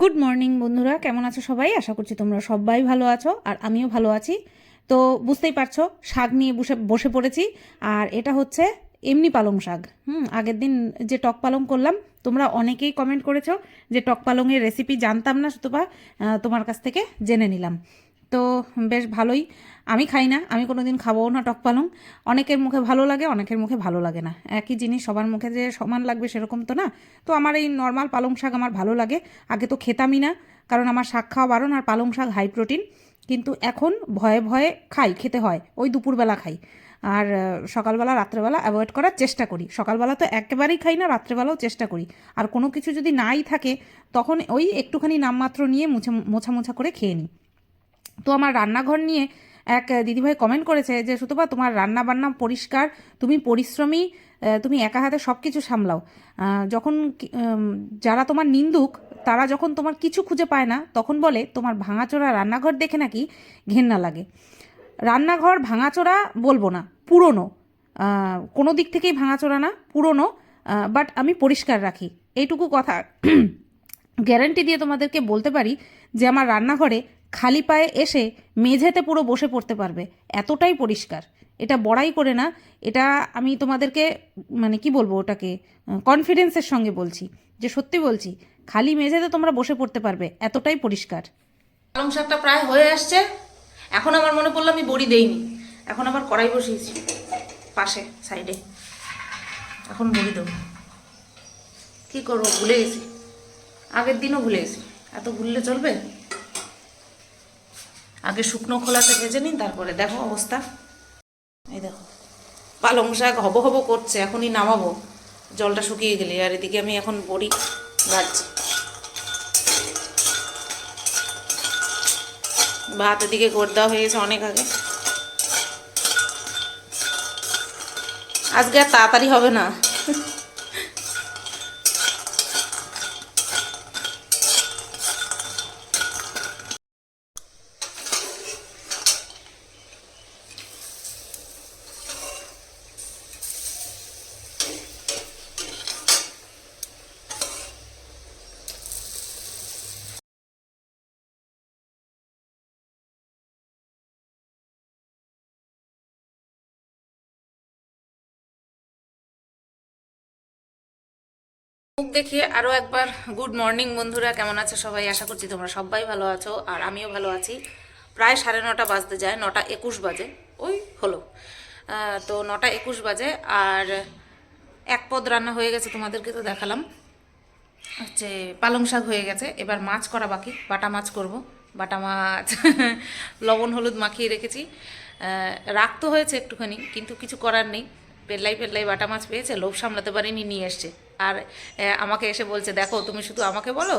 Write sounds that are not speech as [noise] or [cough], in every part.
Good morning বন্ধুরা। কেমন আছো সবাই? আশা করছি তোমরা সবাই ভালো আছো, আর আমিও ভালো আছি। তো বুঝতেই পারছ, শাক নিয়ে বসে বসে পড়েছি। আর এটা হচ্ছে এমনি পালং শাক। হুম, আগের দিন যে টক পালং করলাম, তোমরা অনেকেই কমেন্ট করেছ যে টক পালংয়ের রেসিপি জানতাম না, সুতপা তোমার কাছ থেকে জেনে নিলাম। তো বেশ ভালোই। আমি খাই না, আমি কোনো দিন খাবও না টক পালং। অনেকের মুখে ভালো লাগে, অনেকের মুখে ভালো লাগে না। একই জিনিস সবার মুখে যে সমান লাগবে সেরকম তো না। তো আমার এই নর্মাল পালং শাক আমার ভালো লাগে। আগে তো খেতামই না, কারণ আমার শাক খাওয়া বারণ আর পালং শাক হাই প্রোটিন কিন্তু এখন ভয়ে ভয়ে খাই, খেতে হয়। ওই দুপুরবেলা খাই। আর সকালবেলা, রাত্রেবেলা অ্যাভয়েড করার চেষ্টা করি। সকালবেলা তো একেবারেই খাই না, রাত্রেবেলাও চেষ্টা করি। আর কোনো কিছু যদি নাই থাকে, তখন ওই একটুখানি নামমাত্র নিয়ে মুছে মোছা মোছা করে খেয়ে নিই। তো আমার রান্নাঘর নিয়ে এক দিদিভাই কমেন্ট করেছে যে, সুতপা, তোমার রান্না বান্না পরিষ্কার, তুমি পরিশ্রমী তুমি একা হাতে সব কিছু সামলাও যখন যারা তোমার নিন্দুক, তারা যখন তোমার কিছু খুঁজে পায় না, তখন বলে, তোমার ভাঙাচোরা রান্নাঘর দেখে নাকি ঘেন্না লাগে? রান্নাঘর ভাঙাচোরা বলব না, পুরনো। কোনো দিক থেকেই ভাঙাচোরা না, পুরনো বাট আমি পরিষ্কার রাখি। এইটুকু কথা [clears throat] গ্যারান্টি দিয়ে তোমাদেরকে বলতে পারি যে, আমার রান্নাঘরে খালি পায়ে এসে মেঝেতে পুরো বসে পড়তে পারবে। এতটাই পরিষ্কার। এটা বড়াই করে না, এটা আমি তোমাদেরকে মানে কি বলব ওটাকে কনফিডেন্সের সঙ্গে বলছি। যে সত্যি বলছি, খালি মেঝেতে তোমরা বসে পড়তে পারবে, এতটাই পরিষ্কার। পালং শাকটা প্রায় হয়ে আসছে। এখন আমার মনে পড়ল আমি বড়ি দেইনি। এখন আবার কড়াই বসিয়েছি, পাশে, সাইডে। এখন বড়ি দেবো। কী করব, ভুলে গেছি। আগের দিনও ভুলে গেছি। এত ভুললে চলবে? আগে শুকনো খোলাতে ভেজে নিন তারপরে দেখো অবস্থা। এই দেখো, পালং শাক হব হব করছে, এখনই নামাবো। জলটা শুকিয়ে গেলে, আর এদিকে আমি এখন বড়ি ভাজছি। ভাত এদিকে করে দেওয়া হয়ে গেছে অনেক আগে। আজকে আর তাড়াতাড়ি হবে না। মুখ দেখিয়ে আরও একবার গুড মর্নিং বন্ধুরা, কেমন আছো সবাই? আশা করছি তোমরা সবাই ভালো আছো, আর আমিও ভালো আছি। প্রায় সাড়ে নটা বাজতে যায়, নটা একুশ বাজে। ওই হলো। তো নটা একুশ বাজে, আর এক পদ রান্না হয়ে গেছে তোমাদেরকে তো দেখালাম। হচ্ছে পালং শাক হয়ে গেছে, এবার মাছ করা বাকি, বাটা মাছ করব। বাটা মাছ, [laughs] লবণ, হলুদ মাখিয়ে রেখেছি। রাখতে হয়েছে একটুখানি, কিন্তু কিছু করার নেই। পেল্লাই পেল্লাই বাটা মাছ পেয়েছে, লোভ সামলাতে পারিনি, নিয়ে এসছে। আর আমাকে এসে বলছে, দেখো, তুমি শুধু আমাকে বলো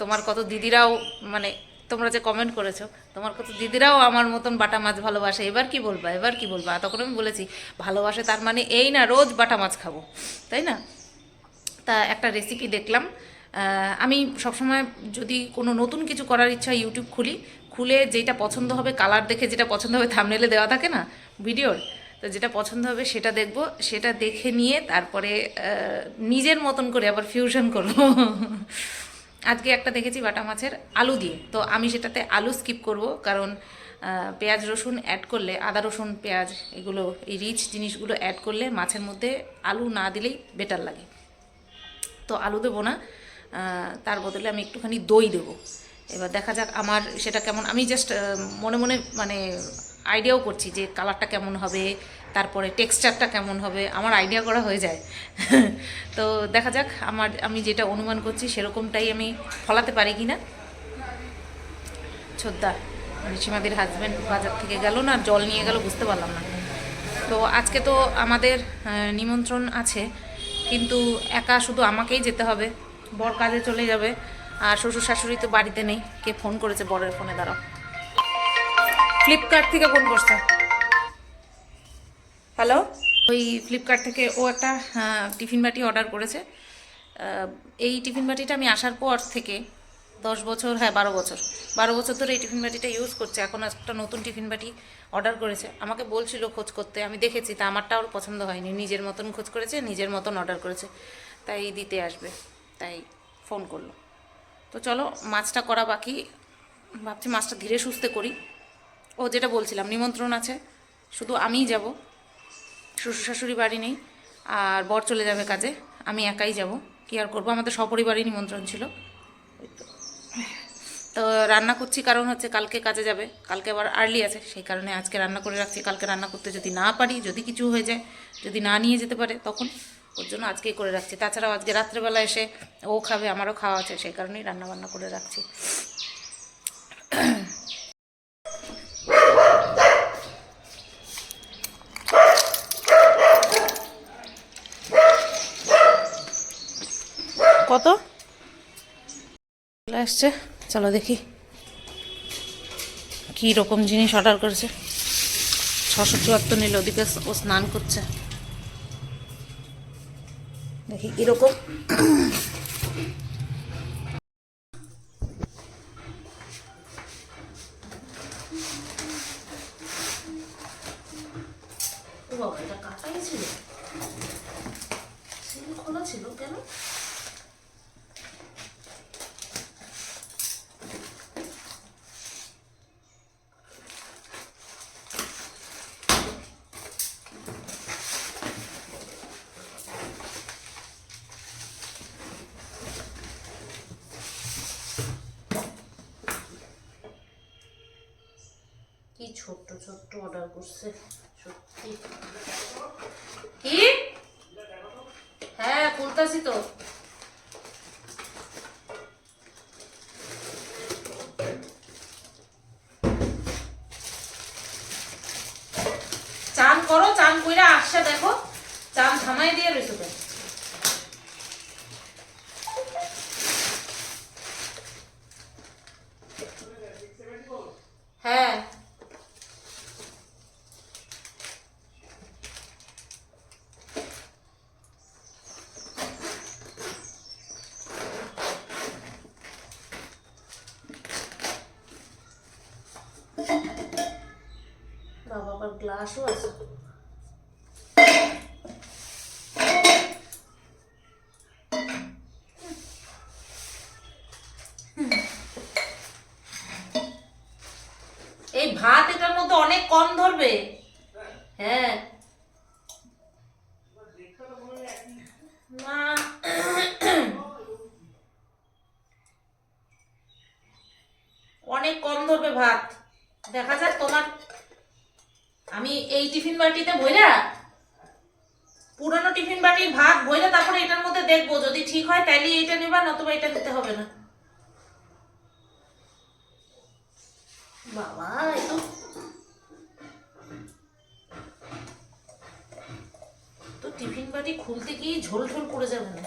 তোমার কত দিদিরাও মানে তোমরা যে কমেন্ট করেছ, তোমার কত দিদিরাও আমার মতন বাটা মাছ ভালোবাসে, এবার কি বলবা, এবার কি বলবা? তখন আমি বলেছি, ভালোবাসে তার মানে এই না, রোজ বাটা মাছ খাব। তাই না? তা একটা রেসিপি দেখলাম আমি সবসময় যদি কোনো নতুন কিছু করার ইচ্ছা ইউটিউব খুলি, খুলে যেটা পছন্দ হবে কালার দেখে যেটা পছন্দ হবে থামনেলে দেওয়া থাকে না ভিডিওর তো যেটা পছন্দ হবে সেটা দেখব, সেটা দেখে নিয়ে তারপরে নিজের মতন করে আবার ফিউশন করব। আজকে একটা দেখেছি বাটা মাছের আলু দিয়ে। তো আমি সেটাতে আলু স্কিপ করব কারণ পেঁয়াজ রসুন অ্যাড করলে, আদা রসুন, পেঁয়াজ এগুলো, এই রিচ জিনিসগুলো অ্যাড করলে মাছের মধ্যে আলু না দিলেই বেটার লাগে। তো আলু দেবো না তার বদলে আমি একটুখানি দই দেবো। এবার দেখা যাক আমার সেটা কেমন, আমি জাস্ট মনে মনে মানে আইডিয়াও করছি যে কালারটা কেমন হবে, তারপরে টেক্সচারটা কেমন হবে, আমার আইডিয়া করা হয়ে যায়। [laughs] তো দেখা যাক, আমার, আমি যেটা অনুমান করছি সেরকমটাই আমি ফলাতে পারি কি না ছোদ্দা, ঋষিমাদির হাজব্যান্ড বাজার থেকে গেল না, জল নিয়ে গেল বুঝতে পারলাম না। তো আজকে তো আমাদের নিমন্ত্রণ আছে, কিন্তু একা শুধু আমাকেই যেতে হবে। বর কাজে চলে যাবে, আর শ্বশুর শাশুড়ি তো বাড়িতে নেই, কে ফোন করেছে বরের ফোনে দাঁড়াও। ফ্লিপকার্ট থেকে ফোন করছে। হ্যালো ওই ফ্লিপকার্ট থেকে ও একটা আহ, টিফিন বাটি অর্ডার করেছে। এই টিফিন বাটিটা আমি আসার পর থেকে দশ বছর হ্যাঁ বারো বছর বারো বছর ধরে এই টিফিন বাটিটা ইউজ করছে। এখন একটা নতুন টিফিন বাটি অর্ডার করেছে। আমাকে বলছিল খোঁজ করতে আমি দেখেছি তা আমারটা ওর পছন্দ হয়নি। নিজের মতন খোঁজ করেছে নিজের মতন অর্ডার করেছে। তাই দিতে আসবে তাই ফোন করল। তো চলো মাছটা করা বাকি। ভাবছি মাছটা ধীরে সুস্থে করি। ও যেটা বলছিলাম, নিমন্ত্রণ আছে। শুধু আমিই যাব। শ্বশুর শাশুড়ি বাড়ি নেই, আর বর চলে যাবে কাজে। আমি একাই যাব। কি আর করব? আমাদের সপরিবারই নিমন্ত্রণ ছিল। তো। রান্না করছি কারণ হচ্ছে কালকে কাজে যাবে। কালকে আবার আর্লি আছে, সেই কারণে আজকে রান্না করে রাখছি। কালকে রান্না করতে যদি না পারি, যদি কিছু হয়ে যায়, যদি না নিয়ে যেতে পারে, তখন ওর জন্য আজকেই করে রাখছি। তাছাড়াও আজকে রাত্রেবেলা এসে ও খাবে, আমারও খাওয়া আছে, সেই কারণেই রান্না বান্না করে রাখছি। কত? চলে আসছে। চলো দেখি। কি রকম জিনিস অর্ডার করেছে। ছশো চুয়াত্তর নিল, ওদিকে ও স্নান করছে। দেখি কীরকম কি ছোট্ট ছোট্ট অর্ডার করছে? সত্যি। কি? হ্যাঁ খুলতাছি তো। চান করো, চান কইরা আসছে, দেখো। চান থামাই দিয়ে রইছো তো হ্যাঁ বাবা আবার গ্লাসও আছে এই ভাত এটার মধ্যে অনেক কম ধরবে হ্যাঁ না অনেক কম ধরবে ভাত দেখা যাক তোমার আমি এই টিফিন বাটিতে বইরা পুরানো টিফিন বাটির ভাগ বইরা তারপরে এটার মধ্যে দেখব। যদি ঠিক হয় তাইলে এইটা নেবা, নতুবা এটা নিতে হবে না। বাবা এ তো টিফিন বাটি খুলতে গিয়ে ঝোল ঝোল পড়ে যাবে না।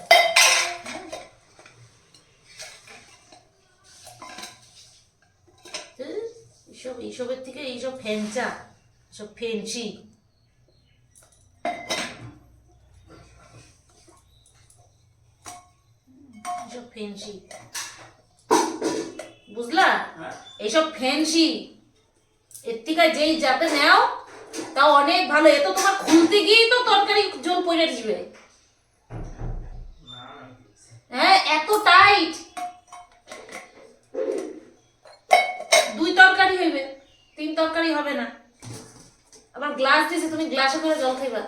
এইসব এইসবের থেকে এইসব ফ্যানচা সব ফেন্সি এইসব ফেন্সি বুঝলা? এইসব ফেন্সি এর থেকে যেই যাতে নেও তাও অনেক ভালো। এ তো তোমার খুলতে গিয়েই তো তরকারি জল পড়ে দিবে হ্যাঁ এত টাইট দুই তরকারি হইবে তিন তরকারি হবে না। আবার গ্লাস দিছে তুমি গ্লাসে করে জল খাইবা।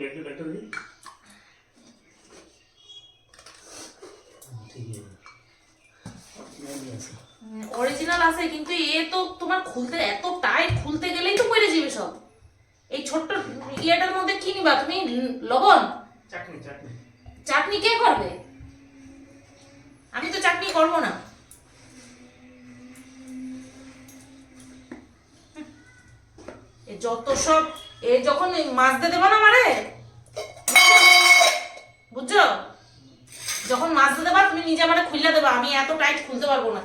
দেখি দেখতে অরিজিনাল আছে কিন্তু এ তো তোমার খুলতে এত টাইট খুলতে গেলেই তো পড়ে যাবে সব। এই ছোট্ট ইয়েটার মধ্যে কি নিবা? তুমি লবণ? চাটনি চাটনি। চাটনি কে করবে? আমি তো চাটনি করব না। যত সব এ যখন মাছ দিয়ে দেবো না মারে? বুঝছ? যখন মাছ দেবা তুমি নিজে আমারে খুললে দেবা, আমি এত টাইট খুলতে পারব না।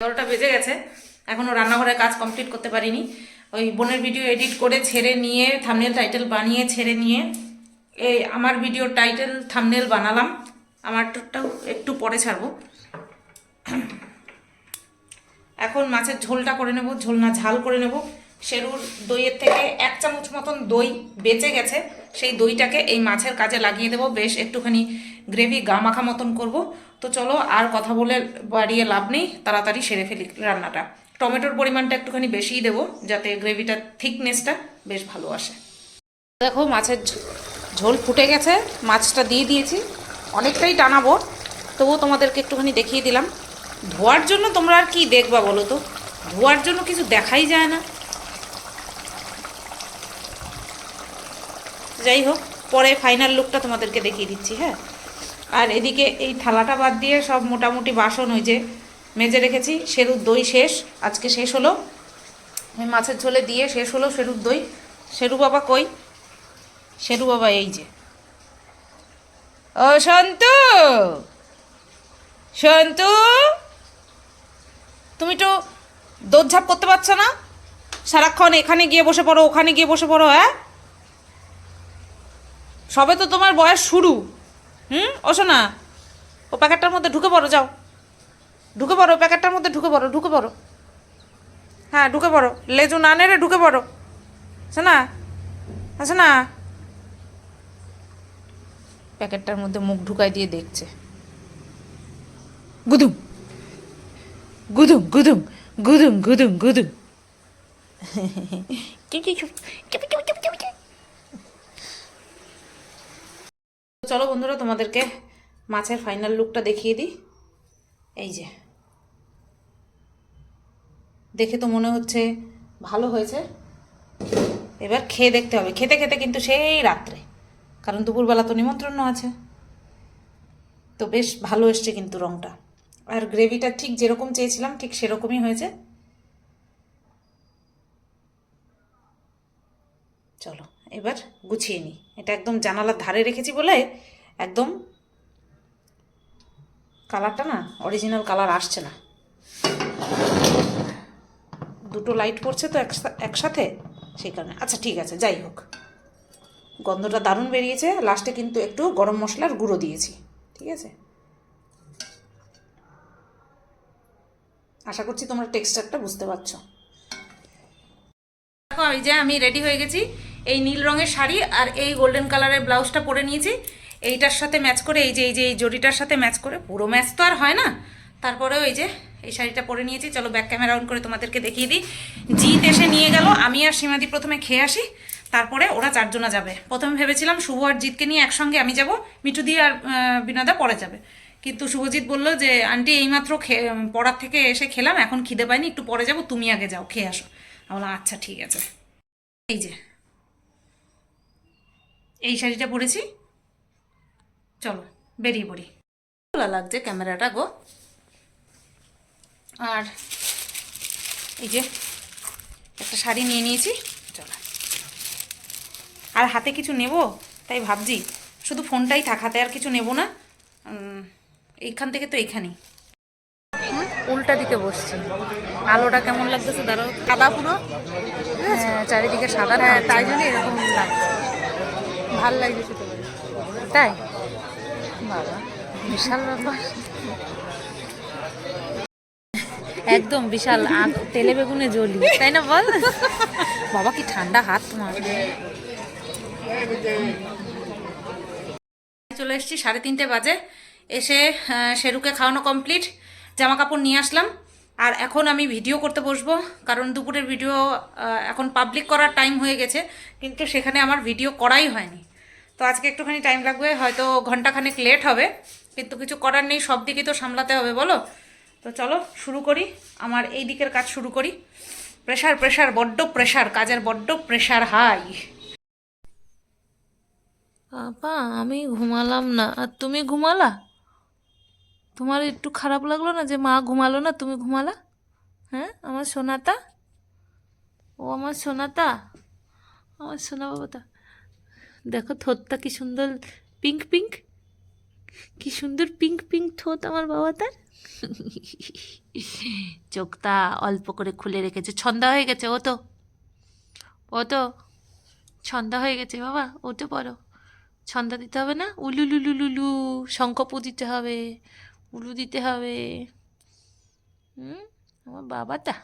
এগারোটা বেজে গেছে। এখনও রান্নাঘরের কাজ কমপ্লিট করতে পারিনি। ওই বোনের ভিডিও এডিট করে ছেড়ে নিয়ে থামনেল টাইটেল বানিয়ে ছেড়ে নিয়ে, এই আমার ভিডিও টাইটেল থামনেল বানালাম। আমারটাও একটু পরে ছাড়বো। এখন মাছের ঝোলটা করে নেব, ঝোল না, ঝাল করে নেব। সেরুর দইয়ের থেকে এক চামচ মতন দই বেঁচে গেছে। সেই দইটাকে এই মাছের কাজে লাগিয়ে দেবো। বেশ একটুখানি গ্রেভি গা মাখা মতন করব। তো চলো আর কথা বলে বাড়িয়ে লাভ নেই। তাড়াতাড়ি সেরে ফেলি রান্নাটা। টমেটোর পরিমাণটা একটুখানি বেশিই দেবো, যাতে গ্রেভিটার থিকনেসটা বেশ ভালো আসে। দেখো, মাছের ঝোল ফুটে গেছে, মাছটা দিয়ে দিয়েছি। অনেকটাই টানাবো, তবুও তোমাদেরকে একটুখানি দেখিয়ে দিলাম। ধোয়ার জন্য তোমরা আর কি দেখবা বলো তো? ধোয়ার জন্য কিছু দেখাই যায় না। যাই হোক, পরে ফাইনাল লুকটা তোমাদেরকে দেখিয়ে দিচ্ছি হ্যাঁ? আর এদিকে এই থালাটা বাদ দিয়ে সব মোটামুটি বাসন ওই যে মেজে রেখেছি, সেরুর দই শেষ, আজকে শেষ হলো। ওই মাছের ঝোলে দিয়ে শেষ হলো সেরুর দই। সেরু বাবা কই? সেরু বাবা এই যে। ও, সন্তু! সন্তু! তুমি তো দৌড়ঝাঁপ করতে পারছ না? সারাক্ষণ এখানে গিয়ে বসে পড়ো, ওখানে গিয়ে বসে পড়ো হ্যাঁ? সবে তো তোমার বয়স শুরু। হুম? ওসো না, ও প্যাকেটটার মধ্যে ঢুকে পড়ো, যাও। ঢুকে পড়ো প্যাকেটটার মধ্যে ঢুকে পড়ো ঢুকে পড়ো। হ্যাঁ ঢুকে পড়ো। লেজু না নেড়ে ঢুকে পড়ো। আছে না আছে না প্যাকেটটার মধ্যে মুখ ঢুকাই দিয়ে দেখছে। গুদুম গুদুম গুদুম গুদুম গুদুম গুদুম। চলো বন্ধুরা তোমাদেরকে মাছের ফাইনাল লুকটা দেখিয়ে দিই। এই যে। দেখে তো মনে হচ্ছে ভালো হয়েছে। এবার খেয়ে দেখতে হবে। খেতে খেতে কিন্তু সেই রাত্রে। কারণ দুপুরবেলা তো নিমন্ত্রণ আছে। তো বেশ ভালো এসছে কিন্তু রঙটা আর গ্রেভিটা ঠিক যেরকম চেয়েছিলাম, ঠিক সেরকমই হয়েছে। চলো, এবার গুছিয়ে নিই। এটা একদম জানালার ধারে রেখেছি বলে একদম কালারটা না অরিজিনাল কালার আসছে না। দুটো লাইট পড়ছে তো একসা- একসাথে? সেই কারণে। আচ্ছা ঠিক আছে, যাই হোক। গন্ধটা দারুণ বেরিয়েছে। লাস্টে কিন্তু একটু গরম মশলার গুঁড়ো দিয়েছি। ঠিক আছে? আশা করছি তোমরা টেক্সচারটা বুঝতে পারছ। দেখো, এই যে আমি রেডি হয়ে গেছি। এই নীল রঙের শাড়ি আর এই গোল্ডেন কালারের ব্লাউজটা পরে নিয়েছি। এইটার সাথে ম্যাচ করে, এই যে এই যে, এই জরিটার সাথে ম্যাচ করে, পুরো ম্যাচ তো আর হয় না। তারপরেও এই যে এই শাড়িটা পরে নিয়েছি। চলো ব্যাক ক্যামেরা অন করে তোমাদেরকে দেখিয়ে দিই। জিৎ এসে নিয়ে গেল। আমি আর সীমাদি প্রথমে খেয়ে আসি। তারপরে ওরা চারজনা যাবে। প্রথমে ভেবেছিলাম শুভ আর জিৎকে নিয়ে একসঙ্গে আমি যাব। মিঠু দিয়ে আর বিনোদা পরে যাবে। কিন্তু শুভজিৎ বলল যে, আন্টি, এইমাত্র পড়ার থেকে এসে খেলাম। এখন খিদে পাইনি একটু পরে যাব। তুমি আগে যাও। খেয়ে আসো। বললাম আচ্ছা ঠিক আছে। এই যে। এই শাড়িটা পরেছি। চলো, বেরিয়ে পড়ি। লাগছে ক্যামেরাটা গো। আর এই যে একটা শাড়ি নিয়ে নিয়েছি চলো। আর হাতে কিছু নেব? তাই ভাবছি শুধু ফোনটাই থাক হাতে আর কিছু নেব না। এইখান থেকে তো এইখানেই উল্টা দিকে বসছি। আলোটা কেমন লাগতেছে দাঁড়ো সাদা পুরো? হ্যাঁ, চারিদিকে সাদা হ্যাঁ তাই জন্য এরকম লাগছে। ভালো লাগছে তাই? বাবা বিশাল ব্যাপার। একদম বিশাল তেলে বেগুনে জ্বলি তাই না বল? বাবা, কি ঠান্ডা হাত তোমার। চলে এসেছি সাড়ে তিনটে বাজে, এসে শেরুকে খাওয়ানো কমপ্লিট জামা কাপড় নিয়ে আসলাম। আর এখন আমি ভিডিও করতে বসবো, কারণ দুপুরের ভিডিও এখন পাবলিক করার টাইম হয়ে গেছে, কিন্তু সেখানে আমার ভিডিও করাই হয়নি। তো আজকে একটুখানি টাইম লাগবে, হয়তো ঘন্টাখানেক লেট হবে, কিন্তু কিছু করার নেই, সব দিকে তো সামলাতে হবে, বলো? তো চলো, শুরু করি। আমার এই দিকের কাজ শুরু করি। প্রেশার প্রেশার বড্ড প্রেশার কাজের বড্ড প্রেশার হাই আপা, আমি ঘুমালাম না। আর তুমি ঘুমালা? তোমার একটু খারাপ লাগল না যে মা ঘুমালো না, তুমি ঘুমালা? হ্যাঁ আমার সোনাতা? ও আমার সোনাতা? আমার সোনা বাবাটা। দেখো ঠোঁটটা কি সুন্দর পিঙ্ক পিঙ্ক কি সুন্দর পিঙ্ক পিঙ্ক ঠোঁট আমার বাবা তার চোখটা অল্প করে খুলে রেখেছে। ছন্দা হয়ে গেছে ও তো ও তো ছন্দা হয়ে গেছে, বাবা ওতে পড়ো। ছন্দা দিতে হবে না? উলু লুলু লুলু শঙ্কপু দিতে হবে, উলু দিতে হবে। হুম? আমার বাবাটা,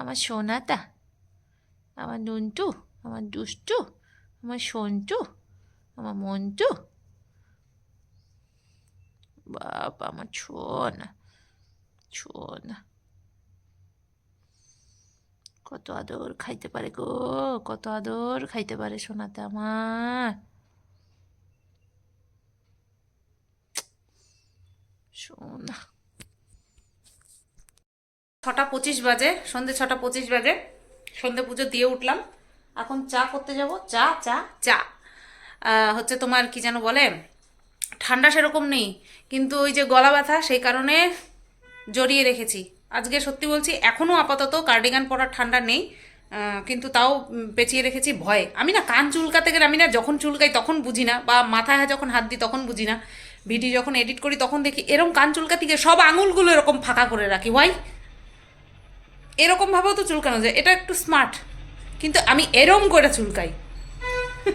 আমার সোনাটা, আমার নুনটু, আমার দুষ্টু, আমার সন্টু, আমার মন্টু বাবা আমার ছোনা কত আদর খাইতে পারে গো, কত আদর খাইতে পারে সোনাতে আমার। সোনা। ছটা পঁচিশ বাজে, সন্ধে ছটা পঁচিশ বাজে, সন্ধে পুজো দিয়ে উঠলাম। এখন চা করতে যাব, চা চা চা। হচ্ছে তোমার কি যেন বলে ঠান্ডা সেরকম নেই, কিন্তু ওই যে গলা ব্যথা সেই কারণে জড়িয়ে রেখেছি। আজকে সত্যি বলছি এখনও আপাতত কার্ডিগান পরার ঠান্ডা নেই কিন্তু তাও পেঁচিয়ে রেখেছি ভয়ে। আমি না কান চুলকাতে গেলে আমি না যখন চুলকাই তখন বুঝি না, বা মাথায় যখন হাত দিই তখন বুঝি না। ভিডিও যখন এডিট করি তখন দেখি এরকম কান চুলকাতে গিয়ে সব আঙুলগুলো এরকম ফাঁকা করে রাখি। ওয়াই এরকমভাবেও তো চুলকানো যায়, এটা একটু স্মার্ট কিন্তু আমি এরম করে চুলকাই।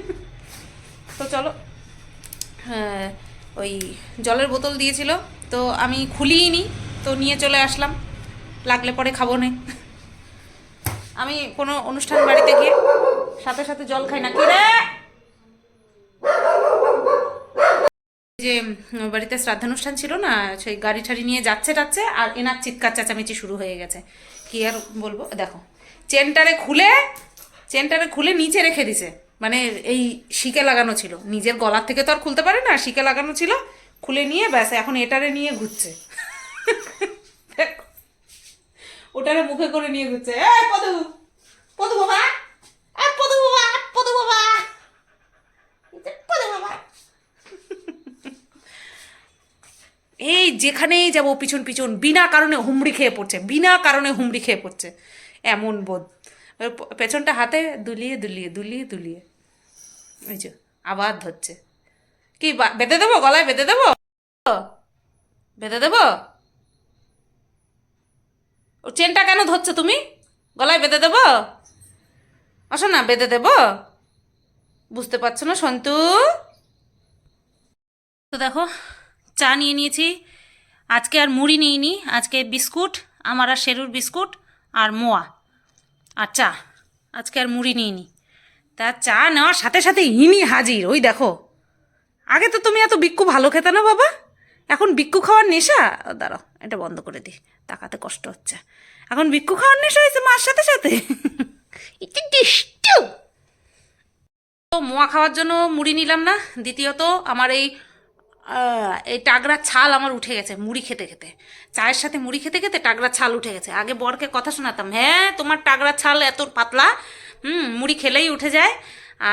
[laughs] তো চলো হ্যাঁ ওই জলের বোতল দিয়েছিল, তো আমি খুলিই নি, তো নিয়ে চলে আসলাম। লাগলে পরে খাব না। আমি কোনো অনুষ্ঠান বাড়িতে গিয়ে সাথে সাথে জল খাই না। কি রে যে বাড়িতে শ্রাদ্ধানুষ্ঠান ছিল না, সেই গাড়ি ঠাড়ি নিয়ে যাচ্ছে টাচ্ছে, আর এনার চিৎকার চেঁচামেচি শুরু হয়ে গেছে। কি আর বলব? দেখো, চেনটারে খুলে চেনটারে খুলে নিচে রেখে দিছে। মানে এই শিকে লাগানো ছিল। নিজের গলার থেকে তো আর খুলতে পারে না, শিকে লাগানো ছিল। খুলে নিয়ে ব্যাস, এখন এটারে নিয়ে ঘুরছে। ওটারে মুখে করে নিয়ে ঘুরছে। পদু! পদু এ পদু বাবা! এই যেখানেই যাব পিছন পিছন, বিনা কারণে হুমড়ি খেয়ে পড়ছে, বিনা কারণে হুমড়ি খেয়ে পড়ছে। এমন বোধ। পেছনটা হাতে দুলিয়ে দুলিয়ে দুলিয়ে দুলিয়ে। এই যে আবার ধরছে। কি বেঁধে দেবো? গলায় বেঁধে দেবো? বেঁধে দেবো? ও চেনটা কেন ধরছো তুমি? গলায় বেঁধে দেবো? আসো না, বেঁধে দেবো? বুঝতে পারছ না, সন্তু? তো দেখো, চা নিয়ে নিয়েছি। আজকে আর মুড়ি নিইনি, আজকে বিস্কুট, আমার আর শেরুর বিস্কুট আর মোয়া। আর চা আজকে আর মুড়ি নিইনি। তা চা নেওয়ার সাথে সাথে ইনি হাজির ওই দেখো। আগে তো তুমি এত বিক্কু ভালো খেতে না বাবা। এখন বিক্কু খাওয়ার নেশা? দাঁড়াও এটা বন্ধ করে দিই তাকাতে কষ্ট হচ্ছে। এখন বিক্কু খাওয়ার নেশা হয়েছে মার সাথে সাথে? মোয়া খাওয়ার জন্য মুড়ি নিলাম না। দ্বিতীয়ত আমার এই এই টাগরার ছাল আমার উঠে গেছে, মুড়ি খেতে খেতে। চায়ের সাথে মুড়ি খেতে খেতে টাগরার ছাল উঠে গেছে। আগে বরকে কথা শোনাতাম হ্যাঁ তোমার টাগরার ছাল এত পাতলা, হুম, মুড়ি খেলেই উঠে যায়।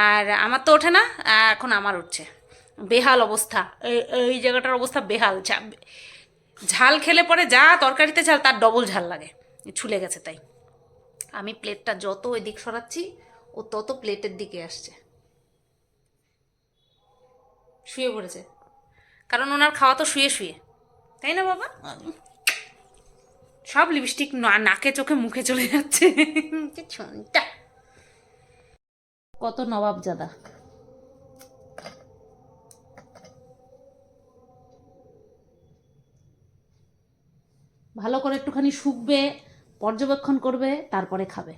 আর আমার তো ওঠে না, এখন আমার উঠছে। বেহাল অবস্থা, এই জায়গাটার অবস্থা বেহাল। ঝাল খেলে পরে যা তরকারিতে ঝাল, তার ডবল ঝাল লাগে। ছুলে গেছে তাই। আমি প্লেটটা যত ওই দিক সরাচ্ছি, ও তত প্লেটের দিকে আসছে। শুয়ে পড়েছে। কারণ ওনার খাওয়া তো শুয়ে শুয়ে। তাই না বাবা? সব লিপস্টিক নাকে চোখে মুখে চলে যাচ্ছে। কি ছুনটা। কত নবাবজাদা ভালো করে একটুখানি শুকবে পর্যবেক্ষণ করবে তারপরে খাবে।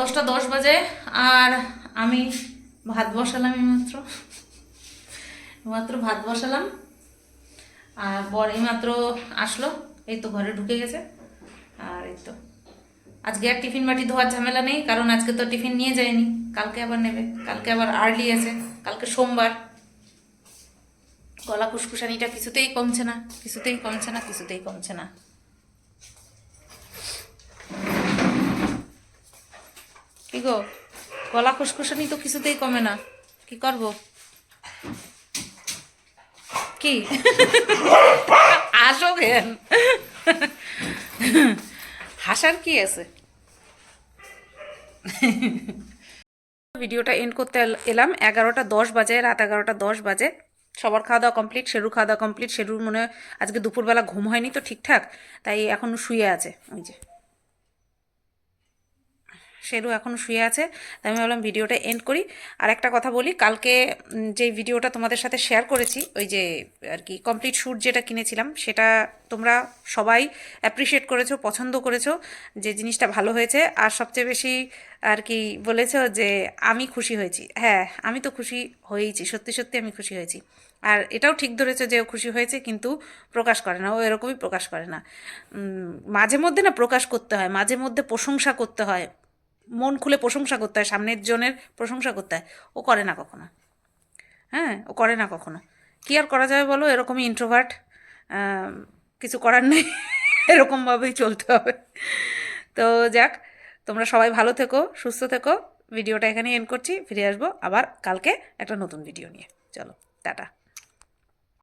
দশটা দশ বাজে, আর আমি ভাত বসালাম এইমাত্র। মাত্র ভাত বসালাম, আর বর এইমাত্র আসলো, এই তো ঘরে ঢুকে গেছে, আর এই তো। আজকে আর টিফিন বাটি ধোয়ার ঝামেলা নেই, কারণ আজকে তো টিফিন নিয়ে যায়নি, কালকে আবার নেবে, কালকে আবার আর্লি আছে, কালকে সোমবার। গলা খুসখুসানিটা কিছুতেই কমছে না, কিছুতেই কমছে না, কিছুতেই কমছে না। কি গো? গলা খুসখুসানি তো কিছুতেই কমে না। কি করব? কি? আসো কেন? হাসার কি আছে? ভিডিওটা এন্ড করতে এলাম। এগারোটা দশ বাজে, রাত এগারোটা দশ বাজে। সবার খাওয়া দাওয়া কমপ্লিট শেরু খাওয়া দাওয়া কমপ্লিট শেরুর মনে আজকে দুপুরবেলা ঘুম হয়নি তো ঠিকঠাক, তাই এখন শুয়ে আছে। ওই যে। শেরু এখনও শুয়ে আছে, তাই আমি ভাবলাম ভিডিওটা এন্ড করি। আর একটা কথা বলি, কালকে যে ভিডিওটা তোমাদের সাথে শেয়ার করেছি, ওই যে, আর কি কমপ্লিট শ্যুট যেটা কিনেছিলাম, সেটা তোমরা সবাই অ্যাপ্রিসিয়েট করেছ, পছন্দ করেছ, যে জিনিসটা ভালো হয়েছে। আর সবচেয়ে বেশি, আর কি, বলেছ যে আমি খুশি হয়েছি। হ্যাঁ আমি তো খুশি হয়েইছি, সত্যি সত্যি আমি খুশি হয়েছি। আর এটাও ঠিক ধরেছে যে ও খুশি হয়েছে, কিন্তু প্রকাশ করে না, ও এরকমই প্রকাশ করে না। মাঝে মধ্যে না প্রকাশ করতে হয়, মাঝে মধ্যে প্রশংসা করতে হয়। মন খুলে প্রশংসা করতে হয়, সামনের জনের প্রশংসা করতে হয়। ও করে না কখনো। হ্যাঁ ও করে না কখনো। কী আর করা যাবে বলো? এরকমই ইন্ট্রোভার্ট কিছু করার নেই। [laughs] এরকমভাবেই চলতে হবে। তো যাক, তোমরা সবাই ভালো থেকো, সুস্থ থেকো। ভিডিওটা এখানে এন্ড করছি। ফিরে আসব আবার কালকে একটা নতুন ভিডিও নিয়ে। চলো, টাটা।